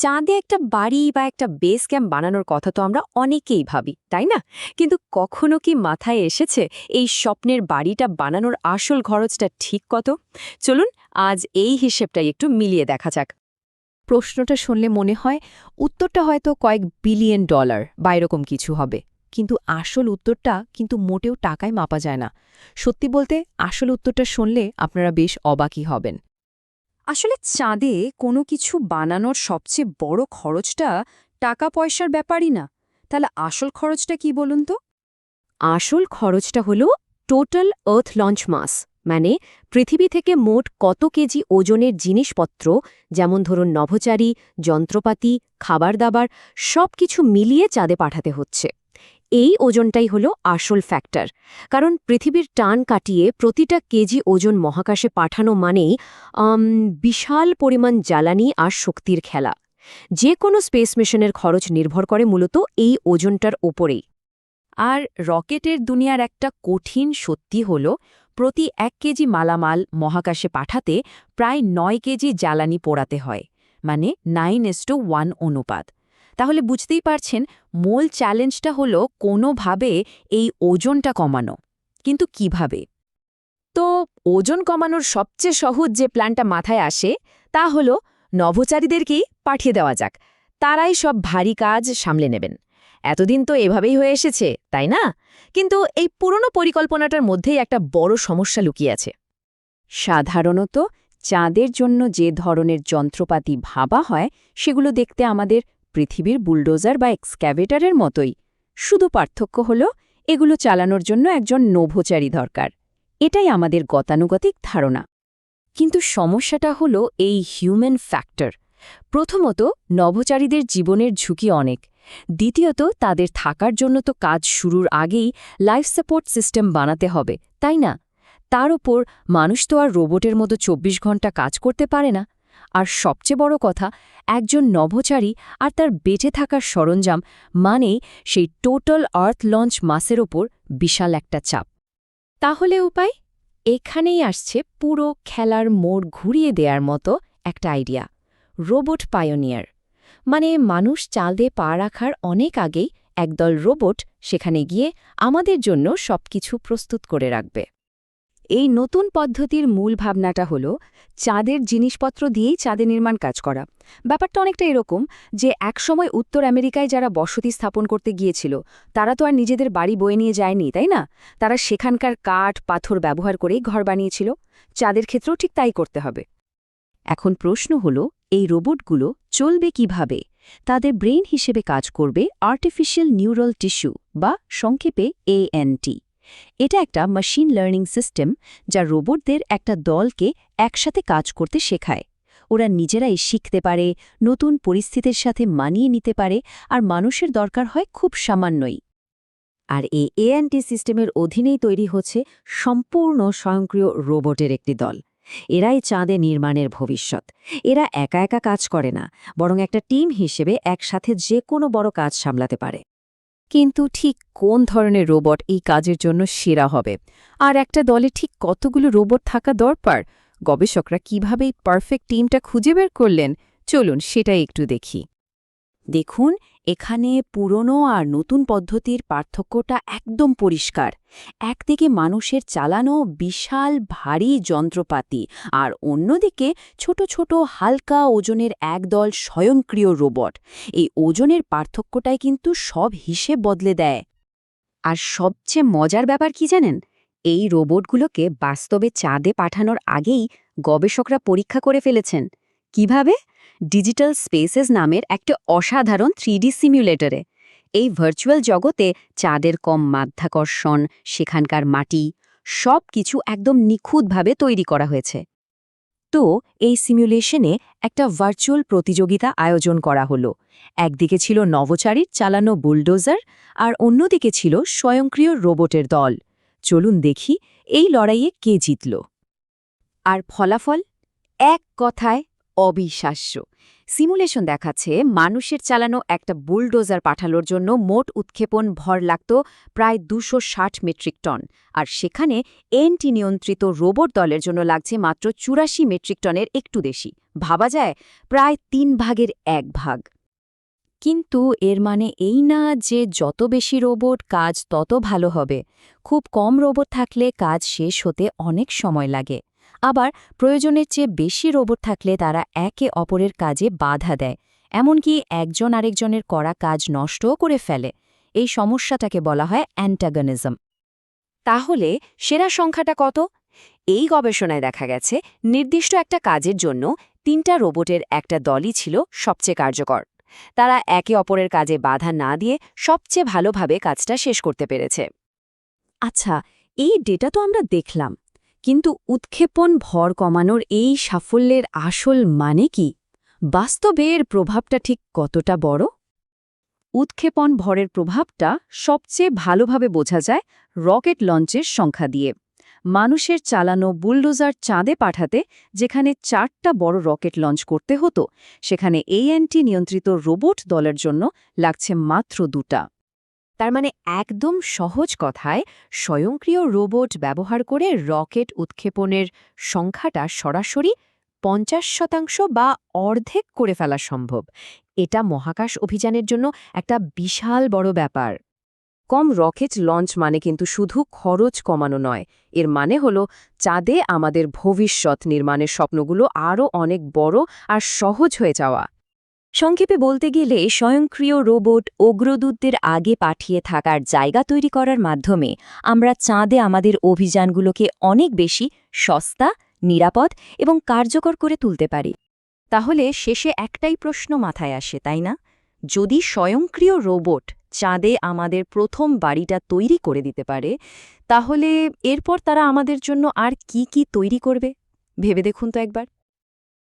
চাঁদে একটা বাড়ি বা একটা বেস ক্যাম্প বানানোর কথা তো আমরা অনেকেই ভাবি, তাই না? কিন্তু কখনো কি মাথায় এসেছে এই স্বপ্নের বাড়িটা বানানোর আসল খরচটা ঠিক কত? চলুন আজ এই হিসেবটাই একটু মিলিয়ে দেখা যাক। প্রশ্নটা শুনলে মনে হয় উত্তরটা হয়তো কয়েক বিলিয়ন ডলার বা এরকম কিছু হবে। কিন্তু আসল উত্তরটা কিন্তু মোটেও টাকায় মাপা যায় না। সত্যি বলতে আসল উত্তরটা শুনলে আপনারা বেশ অবাকই হবেন। আসলে চাঁদে কোনো কিছু বানানোর সবচেয়ে বড় খরচটা টাকা পয়সার ব্যাপারই না। তাহলে আসল খরচটা কি বলুন তো? আসল খরচটা হলো টোটাল আর্থ লঞ্চ মাস মানে পৃথিবী থেকে মোট কত কেজি ওজনের জিনিসপত্র, যেমন ধরুন নভোচারী, যন্ত্রপাতি খাবার দাবার সব কিছু মিলিয়ে চাঁদে পাঠাতে হচ্ছে। এই ওজনটাই হলো আসল ফ্যাক্টর কারণ পৃথিবীর টান কাটিয়ে প্রতিটা কেজি ওজন মহাকাশে পাঠানো মানেই বিশাল পরিমাণ জ্বালানি আর শক্তির খেলা। যে কোনো স্পেস মিশনের খরচ নির্ভর করে মূলত এই ওজনটার ওপরেই আর রকেটের দুনিয়ার একটা কঠিন সত্যি হল, প্রতি এক কেজি মালামাল মহাকাশে পাঠাতে প্রায় নয় কেজি জ্বালানি পোড়াতে হয় মানে নাইন এস টু ওয়ান অনুপাত। তাহলে বুঝতেই পারছেন, মূল চ্যালেঞ্জটা হলো কোনোভাবে এই ওজনটা কমানো। কিন্তু কীভাবে? তো ওজন কমানোর সবচেয়ে সহজ যে প্ল্যানটা মাথায় আসে, তা হলো নভোচারীদেরকেই পাঠিয়ে দেওয়া যাক। তারাই সব ভারী কাজ সামলে নেবেন। এতদিন তো এভাবেই হয়ে এসেছে, তাই না? কিন্তু এই পুরনো পরিকল্পনাটার মধ্যেই একটা বড় সমস্যা লুকিয়ে আছে। সাধারণত চাঁদের জন্য যে ধরনের যন্ত্রপাতি ভাবা হয়, সেগুলো দেখতে আমাদের পৃথিবীর বুলডোজার বা এক্সক্যাভেটারের মতোই। শুধু পার্থক্য হল, এগুলো চালানোর জন্য একজন নভোচারী দরকার। এটাই আমাদের গতানুগতিক ধারণা। কিন্তু সমস্যাটা হল এই হিউম্যান ফ্যাক্টর। প্রথমত, নভোচারীদের জীবনের ঝুঁকি অনেক। দ্বিতীয়ত, তাদের থাকার জন্য তো কাজ শুরুর আগেই লাইফ সাপোর্ট সিস্টেম বানাতে হবে, তাই না? তার ওপর মানুষ তো আর রোবটের মতো ২৪ ঘণ্টা কাজ করতে পারে না। আর সবচেয়ে বড় কথা, একজন নভোচারী আর তার বেঁচে থাকার সরঞ্জাম মানেই সেই টোটাল আর্থ লঞ্চ মাসের ওপর বিশাল একটা চাপ। তাহলে উপায়? এখানেই আসছে পুরো খেলার মোড় ঘুরিয়ে দেওয়ার মতো একটা আইডিয়া। Robot pioneer. মানে মানুষ চাঁদে পা রাখার অনেক আগেই একদল রোবট সেখানে গিয়ে আমাদের জন্য সবকিছু প্রস্তুত করে রাখবে। এই নতুন পদ্ধতির মূল ভাবনাটা হল চাঁদের জিনিসপত্র দিয়েই চাঁদে নির্মাণ কাজ করা। ব্যাপারটা অনেকটা এরকম যে একসময় উত্তর আমেরিকায় যারা বসতি স্থাপন করতে গিয়েছিল, তারা তো আর নিজেদের বাড়ি বয়ে নিয়ে যায়নি, তাই না? তারা সেখানকার কাঠ, পাথর ব্যবহার করেই ঘর বানিয়েছিল। চাঁদের ক্ষেত্রেও ঠিক তাই করতে হবে। এখন প্রশ্ন হল, এই রোবটগুলো চলবে কীভাবে? তাদের ব্রেন হিসেবে কাজ করবে আর্টিফিশিয়াল নিউরাল টিস্যু বা সংক্ষেপে এএনটি এটা একটা মেশিন লার্নিং সিস্টেম যা রোবটদের একটা দলকে একসাথে কাজ করতে শেখায়। ওরা নিজেরাই শিখতে পারে, নতুন পরিস্থিতির সাথে মানিয়ে নিতে পারে আর মানুষের দরকার হয় খুব সামান্যই। আর এই এএনটি সিস্টেমের অধীনেই তৈরি হচ্ছে সম্পূর্ণ স্বয়ংক্রিয় রোবটের একটি দল। এরাই চাঁদে নির্মাণের ভবিষ্যৎ। এরা একা একা কাজ করে না, বরং একটা টিম হিসেবে একসাথে যে কোনো বড় কাজ সামলাতে পারে। কিন্তু ঠিক কোন ধরনের রোবট এই কাজের জন্য সেরা হবে? আর একটা দলে ঠিক কতগুলো রোবট থাকা দরকার? গবেষকরা কীভাবে এই পারফেক্ট টিমটা খুঁজে বের করলেন? চলুন সেটাই একটু দেখি। দেখুন এখানে পুরনো আর নতুন পদ্ধতির পার্থক্যটা একদম পরিষ্কার। একদিকে মানুষের চালানো বিশাল ভারী যন্ত্রপাতি আর অন্যদিকে ছোট ছোট হালকা ওজনের একদল স্বয়ংক্রিয় রোবট। এই ওজনের পার্থক্যটাই কিন্তু সব হিসেব বদলে দেয়। আর সবচেয়ে মজার ব্যাপার কি জানেন? এই রোবটগুলোকে বাস্তবে চাঁদে পাঠানোর আগেই গবেষকরা পরীক্ষা করে ফেলেছেন। কীভাবে? ডিজিটাল স্পেসেস নামের একটা অসাধারণ থ্রিডি সিমুলেটরে। এই ভার্চুয়াল জগতে চাঁদের কম মাধ্যাকর্ষণ, সেখানকার মাটি সব কিছু একদম নিখুঁতভাবে তৈরি করা হয়েছে। তো, এই সিমুলেশনে একটা ভার্চুয়াল প্রতিযোগিতা আয়োজন করা হলো। একদিকে ছিল নভোচারীর চালানো বুলডোজার আর অন্যদিকে ছিল স্বয়ংক্রিয় রোবটের দল। চলুন দেখি এই লড়াইয়ে কে জিতল। আর ফলাফল? এক কথায় অবিশ্বাস্য। সিমুলেশন দেখাচ্ছে, মানুষের চালানো একটা বুলডোজার পাঠানোর জন্য মোট উৎক্ষেপণ ভর লাগত প্রায় দুশো মেট্রিক টন। আর সেখানে এনটি নিয়ন্ত্রিত রোবট দলের জন্য লাগছে মাত্র চুরাশি মেট্রিক টনের একটু বেশি। ভাবা যায়, প্রায় তিন ভাগের এক ভাগ। কিন্তু এর মানে এই না যে যত বেশি রোবট, কাজ তত ভালো হবে। খুব কম রোবট থাকলে কাজ শেষ হতে অনেক সময় লাগে। আবার প্রয়োজনের চেয়ে বেশি রোবট থাকলে তারা একে অপরের কাজে বাধা দেয়, এমনকি একজন আরেকজনের করা কাজ নষ্টও করে ফেলে। এই সমস্যাটাকে বলা হয় অ্যান্টাগনিজম তাহলে সেরা সংখ্যাটা কত? এই গবেষণায় দেখা গেছে, নির্দিষ্ট একটা কাজের জন্য তিনটা রোবটের একটা দলই ছিল সবচেয়ে কার্যকর। তারা একে অপরের কাজে বাধা না দিয়ে সবচেয়ে ভালোভাবে কাজটা শেষ করতে পেরেছে। আচ্ছা এই ডেটা তো আমরা দেখলাম। কিন্তু উৎক্ষেপণ ভর কমানোর এই সাফল্যের আসল মানে কি? বাস্তবে এর প্রভাবটা ঠিক কতটা বড়? উৎক্ষেপণ ভরের প্রভাবটা সবচেয়ে ভালোভাবে বোঝা যায় রকেট লঞ্চের সংখ্যা দিয়ে। মানুষের চালানো বুলডোজার চাঁদে পাঠাতে যেখানে চারটা বড় রকেট লঞ্চ করতে হতো, সেখানে এএনটি নিয়ন্ত্রিত রোবট দলের জন্য লাগছে মাত্র দুটা। তার মানে একদম সহজ কথায় স্বয়ংক্রিয় রোবট ব্যবহার করে রকেট উৎক্ষেপণের সংখ্যাটা সরাসরি পঞ্চাশ শতাংশ বা অর্ধেক করে ফেলা সম্ভব। এটা মহাকাশ অভিযানের জন্য একটা বিশাল বড় ব্যাপার। কম রকেট লঞ্চ মানে কিন্তু শুধু খরচ কমানো নয়, এর মানে হল চাঁদে আমাদের ভবিষ্যৎ নির্মাণের স্বপ্নগুলো আরও অনেক বড় আর সহজ হয়ে যাওয়া। সংক্ষেপে বলতে গেলে, স্বয়ংক্রিয় রোবট অগ্রদূতদের আগে পাঠিয়ে থাকার জায়গা তৈরি করার মাধ্যমে আমরা চাঁদে আমাদের অভিযানগুলোকে অনেক বেশি সস্তা, নিরাপদ এবং কার্যকর করে তুলতে পারি। তাহলে শেষে একটাই প্রশ্ন মাথায় আসে, তাই না? যদি স্বয়ংক্রিয় রোবট চাঁদে আমাদের প্রথম বাড়িটা তৈরি করে দিতে পারে, তাহলে এরপর তারা আমাদের জন্য আর কি কি তৈরি করবে? ভেবে দেখুন তো একবার।